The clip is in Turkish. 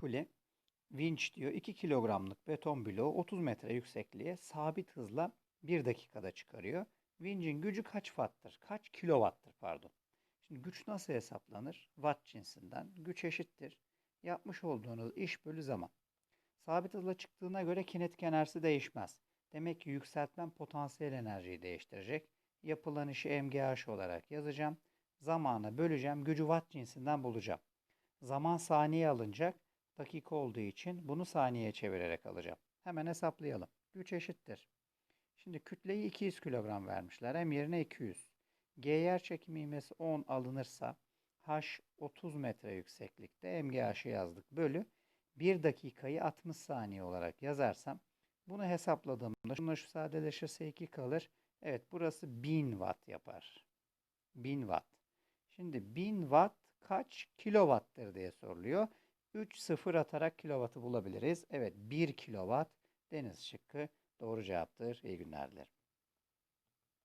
Kule vinç diyor 2 kilogramlık beton bloğu 30 metre yüksekliğe sabit hızla 1 dakikada çıkarıyor. Vincin gücü kaç watt'tır? Kaç kilowattır pardon. Şimdi güç nasıl hesaplanır? Watt cinsinden. Güç eşittir. Yapmış olduğunuz iş bölü zaman. Sabit hızla çıktığına göre kinetik enerjisi değişmez. Demek ki yükseltmem potansiyel enerjiyi değiştirecek. Yapılan işi MGH olarak yazacağım. Zamana böleceğim. Gücü watt cinsinden bulacağım. Zaman saniye alınacak. Dakika olduğu için bunu saniyeye çevirerek alacağım. Hemen hesaplayalım. Güç eşittir. Şimdi kütleyi 200 kilogram vermişler. M yerine 200. G yer çekimi ivmesi 10 alınırsa H 30 metre yükseklikte MGH'ı yazdık. Bölü 1 dakikayı 60 saniye olarak yazarsam bunu hesapladığımda şunla şu sadeleşirse 2 kalır. Evet burası 1000 watt yapar. 1000 watt. Şimdi 1000 watt kaç kilowattır diye soruluyor. 3 sıfır atarak kilowattı bulabiliriz. Evet 1 kilowatt deniz şıkkı doğru cevaptır. İyi günler dilerim.